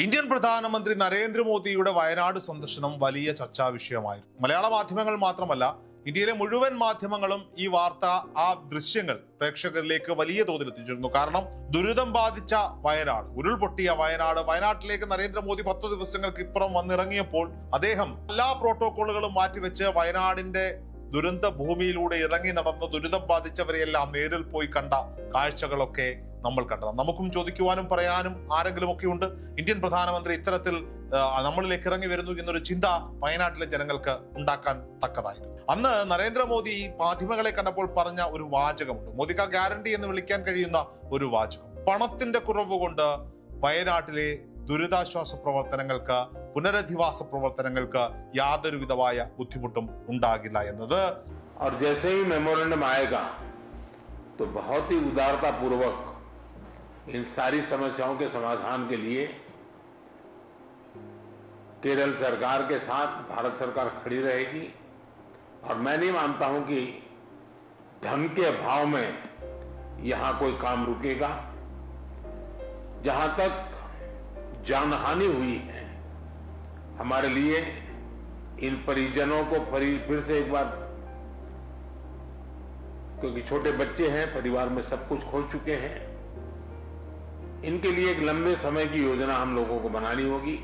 Indian പ്രധാനമന്ത്രി നരേന്ദ്രമോദിയുടെ വയനാട് സന്ദർശനം വലിയ ചർച്ചാ വിഷയമായിരുന്നു. മലയാള മാധ്യമങ്ങൾ മാത്രമല്ല ഇന്ത്യയിലെ മുഴുവൻ മാധ്യമങ്ങളും ഈ വാർത്ത ആ ദൃശ്യങ്ങൾ പ്രേക്ഷകരിലേക്ക് വലിയ തോതിൽ എത്തിച്ചിരുന്നു. കാരണം ദുരിതം ബാധിച്ച വയനാട് ഉരുൾപൊട്ടിയ വയനാട് വയനാട്ടിലേക്ക് നരേന്ദ്രമോദി പത്ത് ദിവസങ്ങൾക്ക് ഇപ്പുറം വന്നിറങ്ങിയപ്പോൾ അദ്ദേഹം എല്ലാ പ്രോട്ടോകോളുകളും മാറ്റിവെച്ച് വയനാടിന്റെ ദുരന്ത ഭൂമിയിലൂടെ ഇറങ്ങി നടന്ന ദുരിതം ബാധിച്ചവരെയെല്ലാം നേരിൽ പോയി കണ്ട കാഴ്ചകളൊക്കെ നമ്മൾ കണ്ടതാണ് നമുക്കും ചോദിക്കുവാനും പറയാനും ആരെങ്കിലും ഒക്കെ ഉണ്ട് ഇന്ത്യൻ പ്രധാനമന്ത്രി ഇത്തരത്തിൽ ആ, നമ്മളിലേക്ക് ഇറങ്ങി വരുന്നു എന്നൊരു ചിന്ത വയനാട്ടിലെ ജനങ്ങൾക്ക് ഉണ്ടാക്കാൻ തക്കതായിരുന്നു അന്ന് നരേന്ദ്രമോദി മാധ്യമങ്ങളെ കണ്ടപ്പോൾ പറഞ്ഞ ഒരു വാചകമുണ്ട് മോദിക്ക ഗ്യാരണ്ടി എന്ന് വിളിക്കാൻ കഴിയുന്ന ഒരു വാചകം പണത്തിന്റെ കുറവ് കൊണ്ട് വയനാട്ടിലെ ദുരിതാശ്വാസ പ്രവർത്തനങ്ങൾക്ക് പുനരധിവാസ പ്രവർത്തനങ്ങൾക്ക് യാതൊരു വിധമായ ബുദ്ധിമുട്ടും ഉണ്ടാകില്ല എന്നത് और जैसे ही मेमोरेंडम आएगा तो बहुत ही उदारता पूर्वक इन सारी समस्याओं के समाधान के लिए केरल सरकार के साथ भारत सरकार खड़ी रहेगी। और मैं नहीं मानता हूँ कि धन के अभाव में यहाँ कोई काम रुकेगा। जहाँ तक जानहानि हुई है, हमारे लिए इन परिजनों को फिर से एक बार, क्योंकि छोटे बच्चे हैं, परिवार में सब कुछ खो चुके हैं। ഇൻകെ ലിയെ ലംബേ സമയ യോജന ഹം ലോഗോ കോ ബനാനി ഹോഗി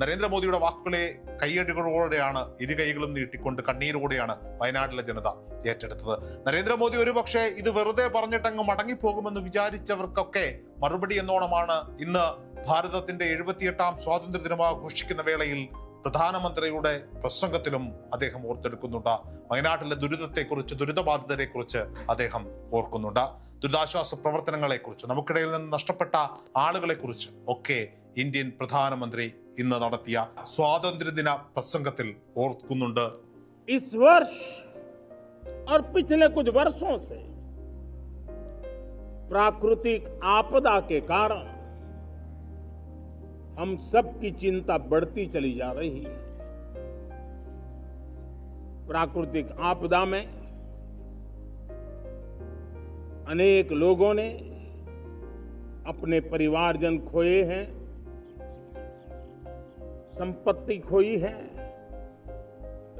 നരേന്ദ്രമോദിയുടെ വാക്കുകളെ കൈയടികളോടെയാണ് ഇരു കൈകളും നീട്ടിക്കൊണ്ട് കണ്ണീരോടെയാണ് വയനാട്ടിലെ ജനത ഏറ്റെടുത്തത്. നരേന്ദ്രമോദി ഒരുപക്ഷെ ഇത് വെറുതെ പറഞ്ഞിട്ടങ്ങ് മടങ്ങിപ്പോകുമെന്ന് വിചാരിച്ചവർക്കൊക്കെ മറുപടി എന്നോണമാണ് ഇന്ന് ഭാരതത്തിന്റെ എഴുപത്തിയെട്ടാം സ്വാതന്ത്ര്യ ദിനമാഘോഷിക്കുന്ന വേളയിൽ പ്രധാനമന്ത്രിയുടെ പ്രസംഗത്തിലും അദ്ദേഹം ഓർത്തെടുക്കുന്നുണ്ട്. വയനാട്ടിലെ ദുരിതത്തെക്കുറിച്ച് ദുരിതബാധിതരെക്കുറിച്ച് അദ്ദേഹം ഓർക്കുന്നുണ്ട്. ദുരിതാശ്വാസ പ്രവർത്തനങ്ങളെ കുറിച്ച് നമുക്കിടയിൽ നിന്ന് നഷ്ടപ്പെട്ട ആളുകളെ കുറിച്ച് ഒക്കെ ഇന്ത്യൻ പ്രധാനമന്ത്രി ഇന്ന് നടത്തിയ സ്വാതന്ത്ര്യദിന പ്രസംഗത്തിൽ ഓർക്കുന്നുണ്ട് इस वर्ष और पिछले कुछ वर्षों से प्राकृतिक आपदा के कारण हम सबकी चिंता बढ़ती चली जा रही है प्राकृतिक आपदा में अनेक लोगों ने अपने परिवारजन खोए हैं, संपत्ति खोई है,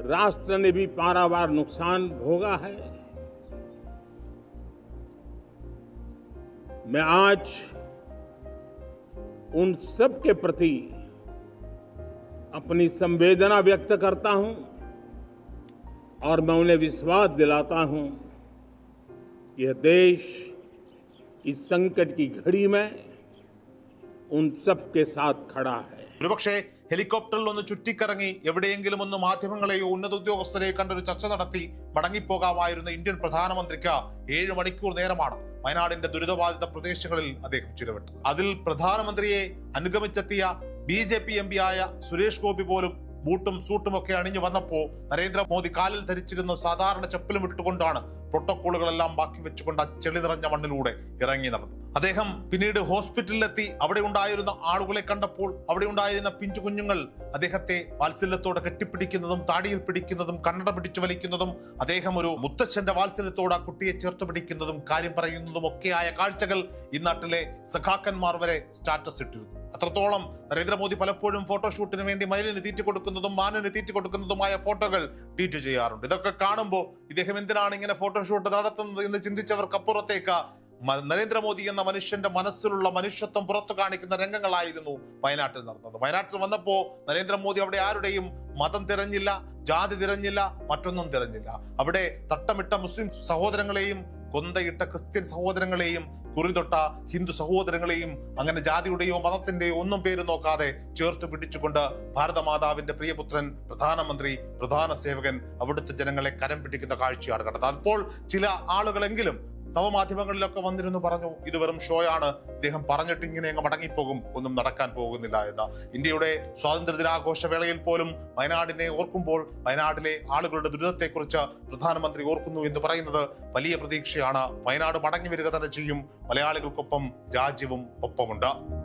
राष्ट्र ने भी पारावार नुकसान भोगा है। मैं आज उन सब के प्रति अपनी संवेदना व्यक्त करता हूँ और मैं उन्हें विश्वास दिलाता हूँ। यह देश इस संकट की घड़ी में उन सब के साथ खड़ा है ഒരുപക്ഷെ ഹെലികോപ്റ്ററിൽ ഒന്ന് ചുറ്റിക്കറങ്ങി എവിടെയെങ്കിലും ഒന്ന് മാധ്യമങ്ങളെയോ ഉന്നത ഉദ്യോഗസ്ഥരെയോ കണ്ടൊരു ചർച്ച നടത്തി മടങ്ങിപ്പോകാമായിരുന്ന ഇന്ത്യൻ പ്രധാനമന്ത്രിക്ക് ഏഴ് മണിക്കൂർ നേരമാണ് വയനാടിന്റെ ദുരിതബാധിത പ്രദേശങ്ങളിൽ അദ്ദേഹം ചിലവിട്ടത് അതിൽ പ്രധാനമന്ത്രിയെ അനുഗമിച്ചെത്തിയ B J P M P ആയ സുരേഷ് ഗോപി പോലും ബൂട്ടും സൂട്ടും ഒക്കെ അണിഞ്ഞു വന്നപ്പോ നരേന്ദ്രമോദി കാലിൽ ധരിച്ചിരുന്ന സാധാരണ ചപ്പലും ഇട്ടുകൊണ്ടാണ് പ്രോട്ടോക്കോളുകളെല്ലാം ബാക്കി വെച്ചുകൊണ്ട് ആ ചെളി നിറഞ്ഞ മണ്ണിലൂടെ ഇറങ്ങി നടന്നു. അദ്ദേഹം പിന്നീട് ഹോസ്പിറ്റലിലെത്തി അവിടെ ഉണ്ടായിരുന്ന ആളുകളെ കണ്ടപ്പോൾ അവിടെ ഉണ്ടായിരുന്ന പിഞ്ചു കുഞ്ഞുങ്ങൾ അദ്ദേഹത്തെ വാത്സല്യത്തോടെ കെട്ടിപ്പിടിക്കുന്നതും താടിയിൽ പിടിക്കുന്നതും കണ്ണട പിടിച്ചു വലിക്കുന്നതും അദ്ദേഹം ഒരു മുത്തച്ഛന്റെ വാത്സല്യത്തോടെ ആ കുട്ടിയെ ചേർത്ത് പിടിക്കുന്നതും കാര്യം പറയുന്നതും ഒക്കെയായ കാഴ്ചകൾ ഈ നാട്ടിലെ സഖാക്കന്മാർ വരെ സ്റ്റാറ്റസ് ഇട്ടിരുന്നു. അത്രത്തോളം നരേന്ദ്രമോദി പലപ്പോഴും ഫോട്ടോഷൂട്ടിന് വേണ്ടി മയിലിന് തീറ്റി കൊടുക്കുന്നതും മാനിന് തീറ്റി കൊടുക്കുന്നതുമായ ഫോട്ടോകൾ ട്വീറ്റ് ചെയ്യാറുണ്ട്. ഇതൊക്കെ കാണുമ്പോൾ ഇദ്ദേഹം എന്തിനാണ് ഇങ്ങനെ ഫോട്ടോഷൂട്ട് നടത്തുന്നത് എന്ന് ചിന്തിച്ചവർക്കപ്പുറത്തേക്ക് നരേന്ദ്രമോദി എന്ന മനുഷ്യന്റെ മനസ്സിലുള്ള മനുഷ്യത്വം പുറത്തു കാണിക്കുന്ന രംഗങ്ങളായിരുന്നു വയനാട്ടിൽ നടന്നത്. വയനാട്ടിൽ വന്നപ്പോ നരേന്ദ്രമോദി അവിടെ ആരുടെയും മതം തിരഞ്ഞില്ല ജാതി തിരഞ്ഞില്ല മറ്റൊന്നും തിരഞ്ഞില്ല. അവിടെ തട്ടമിട്ട മുസ്ലിം സഹോദരങ്ങളെയും കൊന്തയിട്ട ക്രിസ്ത്യൻ സഹോദരങ്ങളെയും കുറിതൊട്ട ഹിന്ദു സഹോദരങ്ങളെയും അങ്ങനെ ജാതിയുടെയോ മതത്തിന്റെയോ ഒന്നും പേര് നോക്കാതെ ചേർത്ത് പിടിച്ചുകൊണ്ട് ഭാരതമാതാവിന്റെ പ്രിയപുത്രൻ പ്രധാനമന്ത്രി പ്രധാന സേവകൻ അവിടുത്തെ ജനങ്ങളെ കരം പിടിക്കുന്ന കാഴ്ചയാണ് കണ്ടത്. അപ്പോൾ ചില ആളുകളെങ്കിലും നവമാധ്യമങ്ങളിലൊക്കെ വന്നിരുന്നു പറഞ്ഞു ഇത് വെറും ഷോയാണ് ഇദ്ദേഹം പറഞ്ഞിട്ട് ഇങ്ങനെ അങ്ങ് മടങ്ങിപ്പോകും. ഒന്നും നടക്കാൻ പോകുന്നില്ല എന്ന്. ഇന്ത്യയുടെ സ്വാതന്ത്ര്യ ദിനാഘോഷ വേളയിൽ പോലും വയനാടിനെ ഓർക്കുമ്പോൾ വയനാട്ടിലെ ആളുകളുടെ ദുരിതത്തെക്കുറിച്ച് പ്രധാനമന്ത്രി ഓർക്കുന്നു എന്ന് പറയുന്നത് വലിയ പ്രതീക്ഷയാണ്. വയനാട് മടങ്ങി വരിക തന്നെ ചെയ്യും. മലയാളികൾക്കൊപ്പം രാജ്യവും ഒപ്പമുണ്ട്.